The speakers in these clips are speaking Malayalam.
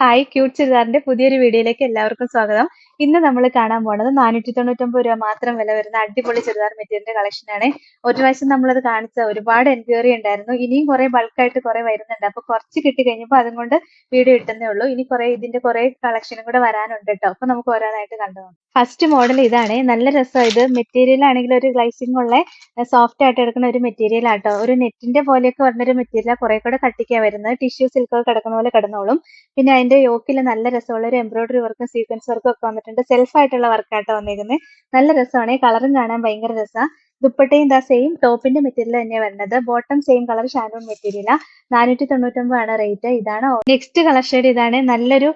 ഹായ് ക്യൂട്ട് ചുരിദാറിന്റെ പുതിയൊരു വീഡിയോയിലേക്ക് എല്ലാവർക്കും സ്വാഗതം. ഇന്ന് നമ്മൾ കാണാൻ പോണത് നാനൂറ്റി തൊണ്ണൂറ്റൊമ്പത് രൂപ മാത്രം വില വരുന്ന അടിപൊളി ചുരിദാർ മെറ്റീരിയലിന്റെ കളക്ഷൻ ആണ്. ഒരു പ്രാവശ്യം നമ്മളത് കാണിച്ച ഒരുപാട് എൻക്വയറി ഉണ്ടായിരുന്നു. ഇനിയും കുറെ ബൾക്കായിട്ട് കുറെ വരുന്നുണ്ട്. അപ്പൊ കുറച്ച് കിട്ടി കഴിഞ്ഞപ്പോൾ അതും കൊണ്ട് വീഡിയോ ഇട്ടുന്നേ ഉള്ളൂ. ഇനി കുറെ ഇതിന്റെ കുറെ കളക്ഷനും കൂടെ വരാനുണ്ട് കേട്ടോ അപ്പൊ നമുക്ക് ഓരോന്നായിട്ട് കണ്ടു ഫസ്റ്റ് മോഡൽ ഇതാണ്. നല്ല രസം ഇത്. മെറ്റീരിയൽ ആണെങ്കിൽ ഒരു ഗ്ലൈസിംഗ് ഉള്ള സോഫ്റ്റ് ആയിട്ട് എടുക്കുന്ന ഒരു മെറ്റീരിയൽ ആട്ടോ. ഒരു നെറ്റിന്റെ പോലെയൊക്കെ വരുന്ന ഒരു മെറ്റീരിയൽ കുറെ കൂടെ കട്ടിക്കാൻ വരുന്നത്. ടിഷ്യൂ സിൽക്ക് കിടക്കുന്ന പോലെ കിടന്നോളും. പിന്നെ അതിന്റെ യോക്കിൽ നല്ല രസമുള്ള ഒരു എംബ്രോയിഡറി വർക്കും സീക്വൻസ് വർക്കും ഒക്കെ വന്നിട്ടുണ്ട്. സെൽഫ് ആയിട്ടുള്ള വർക്കായിട്ട് വന്നിരിക്കുന്നത് നല്ല രസമാണ്. കളറും കാണാൻ ഭയങ്കര രസമാണ് ദുപ്പട്ടയും ദാ സെയിം ടോപ്പിന്റെ മെറ്റീരിയൽ തന്നെയാണ് വരുന്നത് ബോട്ടം സെയിം കളർ ഷാൻഡൂൺ മെറ്റീരിയൽ നാനൂറ്റി തൊണ്ണൂറ്റൊമ്പത് ആണ് റേറ്റ് ഇതാണ് നെക്സ്റ്റ് കളർ ഷെയ്ഡ് ഇതാണ്. നല്ലൊരു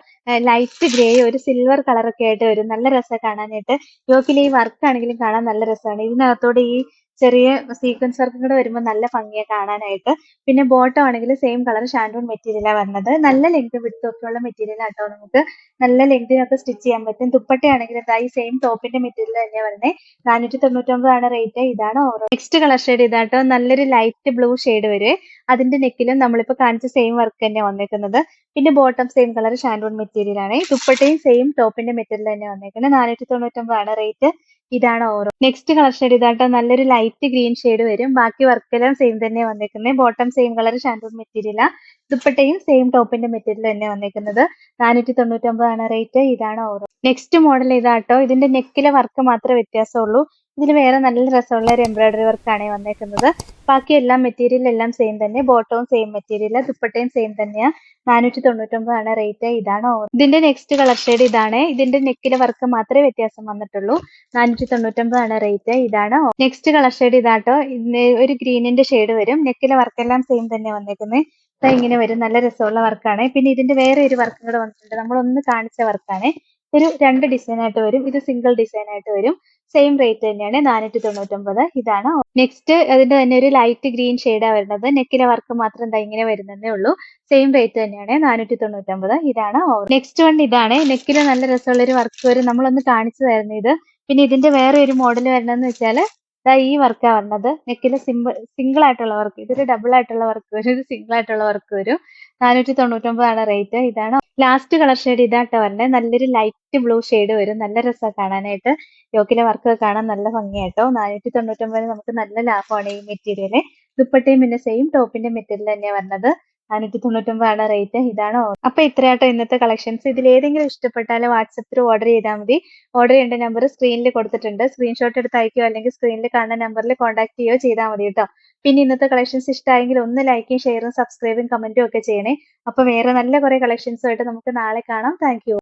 ലൈറ്റ് ഗ്രേ ഒരു സിൽവർ കളർ ഒക്കെ ആയിട്ട് വരും. നല്ല രസം കാണാനായിട്ട്. യോക്കിൽ ഈ വർക്ക് ആണെങ്കിലും കാണാൻ നല്ല രസമാണ് ഇതിനകത്തോടെ ഈ ചെറിയ സീക്വൻസ് വർക്കും കൂടെ വരുമ്പോൾ നല്ല ഭംഗിയാണ് കാണാനായിട്ട്. പിന്നെ ബോട്ടം ആണെങ്കിൽ സെയിം കളർ ഷാൻഡൂൺ മെറ്റീരിയലാണ് വരുന്നത് നല്ല ലെങ്ത് വിഡ്ത്ത് ഒക്കെ ഉള്ള മെറ്റീരിയൽ ആട്ടോ നമുക്ക്. നല്ല ലെങ്തിനൊക്കെ സ്റ്റിച്ച് ചെയ്യാൻ പറ്റും. ദുപ്പട്ടയാണെങ്കിൽ എന്താ ഈ സെയിം ടോപ്പിന്റെ മെറ്റീരിയൽ തന്നെയാണ് വരുന്നത് നാനൂറ്റി തൊണ്ണൂറ്റൊമ്പതാണ് റേറ്റ് ഇതാണ് ഓറോ നെക്സ്റ്റ് കളർ ഷെയ്ഡ് ഇതാട്ടോ നല്ലൊരു ലൈറ്റ് ബ്ലൂ ഷെയ്ഡ് വരെ. അതിന്റെ നെക്കിലും നമ്മളിപ്പോ കാണിച്ച സെയിം വർക്ക് തന്നെ വന്നേക്കുന്നത്. പിന്നെ ബോട്ടം സെയിം കളർ ഷാൻഡൂൺ മെറ്റീരിയൽ ആണ്. ദുപ്പട്ടയും സെയിം ടോപ്പിന്റെ മെറ്റീരിയൽ തന്നെ വന്നേക്കുന്നത്. നാനൂറ്റി തൊണ്ണൂറ്റൊമ്പതാണ് റേറ്റ് ഇതാണ് ഓറോ. നെക്സ്റ്റ് കളർ ഷെയ്ഡ് ഇതാട്ടോ. നല്ലൊരു ലൈറ്റ് ഗ്രീൻ ഷെയ്ഡ് വരും. ബാക്കി വർക്കെല്ലാം സെയിം തന്നെ വന്നേക്കുന്നത് ബോട്ടം സെയിം കളർ ഷാൻഡൂൺ മെറ്റീരിയൽ ദുപ്പട്ടയും സെയിം ടോപ്പിന്റെ മെറ്റീരിയൽ തന്നെ വന്നേക്കുന്നത്. നാനൂറ്റി തൊണ്ണൂറ്റൊമ്പതാണ് റേറ്റ് ഇതാണ് ഓറോ. നെക്സ്റ്റ് മോഡൽ ഇതാട്ടോ ഇതിന്റെ നെക്കിലെ വർക്ക് മാത്രമേ വ്യത്യാസമുള്ളൂ. ഇതിൽ വേറെ നല്ല രസമുള്ള ഒരു എംബ്രോയിഡറി വർക്കാണ് വന്നേക്കുന്നത്. ബാക്കി എല്ലാം മെറ്റീരിയൽ എല്ലാം സെയിം തന്നെ. ബോട്ടവും സെയിം മെറ്റീരിയൽ ദുപ്പട്ടയും സെയിം തന്നെയാണ് നാനൂറ്റി തൊണ്ണൂറ്റൊമ്പതാണ് റേറ്റ് ഇതാണ് ഇതിന്റെ നെക്സ്റ്റ് കളർ ഷെയ്ഡ് ഇതാണ്. ഇതിന്റെ നെക്കിലെ വർക്ക് മാത്രമേ വ്യത്യാസം വന്നിട്ടുള്ളൂ. നാനൂറ്റി തൊണ്ണൂറ്റൊമ്പതാണ് റേറ്റ് ഇതാണ് നെക്സ്റ്റ് കളർ ഷെയ്ഡ് ഇതാട്ടോ. ഒരു ഗ്രീനിന്റെ ഷെയ്ഡ് വരും. നെക്കിലെ വർക്കെല്ലാം സെയിം തന്നെ വന്നേക്കുന്നത് ഇങ്ങനെ വരും. നല്ല രസമുള്ള വർക്കാണ് പിന്നെ ഇതിന്റെ വേറെ ഒരു വർക്കും കൂടെ വന്നിട്ടുണ്ട്. നമ്മൾ ഒന്ന് കാണിച്ച വർക്കാണ് ഒരു രണ്ട് ഡിസൈൻ ആയിട്ട് വരും. ഇത് സിംഗിൾ ഡിസൈൻ ആയിട്ട് വരും. സെയിം റേറ്റ് തന്നെയാണ് നാനൂറ്റി തൊണ്ണൂറ്റൊമ്പത് ഇതാണ്. നെക്സ്റ്റ് അതിന്റെ തന്നെ ഒരു ലൈറ്റ് ഗ്രീൻ ഷെയ്ഡാണ് വരുന്നത്. നെക്കിലെ വർക്ക് മാത്രം എന്താ ഇങ്ങനെ വരുന്നതേ ഉള്ളൂ. സെയിം റേറ്റ് തന്നെയാണ് നാനൂറ്റി തൊണ്ണൂറ്റൊമ്പത് ഇതാണ് നെക്സ്റ്റ് വൺ ഇതാണ്. നെക്കിൽ നല്ല രസമുള്ള ഒരു വർക്ക് വരും. നമ്മളൊന്ന് കാണിച്ചു തരുന്നത് ഇത്. പിന്നെ ഇതിന്റെ വേറെ ഒരു മോഡൽ വരണമെന്ന് വെച്ചാൽ ഇതാ ഈ വർക്കാണ് വരുന്നത് നെക്കിൽ സിമ്പിൾ സിംഗിൾ ആയിട്ടുള്ള വർക്ക് ഇതൊരു ഡബിൾ ആയിട്ടുള്ള വർക്ക് വരും. ഇത് സിംഗിൾ ആയിട്ടുള്ള വർക്ക് വരും. നാനൂറ്റി തൊണ്ണൂറ്റൊമ്പതാണ് റേറ്റ് ഇതാണ് ലാസ്റ്റ് കളർ ഷെയ്ഡ് ഇതാട്ടോ വരുന്നത് നല്ലൊരു ലൈറ്റ് ബ്ലൂ ഷെയ്ഡ് വരും. നല്ല രസമാണ് കാണാനായിട്ട്. യോക്കിലെ വർക്ക് കാണാൻ നല്ല ഭംഗിയാട്ടോ. നാനൂറ്റി തൊണ്ണൂറ്റൊമ്പത് നമുക്ക് നല്ല ലാഭമാണ് ഈ മെറ്റീരിയൽ ദുപ്പട്ടയും പിന്നെ സെയിം ടോപ്പിന്റെ മെറ്റീരിയൽ തന്നെയാണ് വരുന്നത് നാനൂറ്റി തൊണ്ണൂറ്റൊമ്പതാണ് റേറ്റ് ഇതാണ് അപ്പൊ ഇത്രയാട്ടോ ഇന്നത്തെ കളക്ഷൻസ് ഇതിൽ ഏതെങ്കിലും ഇഷ്ടപ്പെട്ടാൽ വാട്സപ്പിൽ ഓർഡർ ചെയ്താൽ മതി. ഓർഡർ ചെയ്യേണ്ട നമ്പർ സ്ക്രീനിൽ കൊടുത്തിട്ടുണ്ട്. സ്ക്രീൻഷോട്ട് എടുത്ത് അയക്കുകയോ അല്ലെങ്കിൽ സ്ക്രീനിൽ കാണുന്ന നമ്പറിൽ കോൺടാക്ട് ചെയ്യുകയോ ചെയ്താൽ മതി കേട്ടോ. പിന്നെ ഇന്നത്തെ കളക്ഷൻസ് ഇഷ്ടമായെങ്കിൽ ഒന്ന് ലൈക്കും ഷെയറും സബ്സ്ക്രൈബും കമന്റും ഒക്കെ ചെയ്യണേ. അപ്പൊ വേറെ നല്ല കുറെ കളക്ഷൻസുമായിട്ട് നമുക്ക് നാളെ കാണാം. താങ്ക്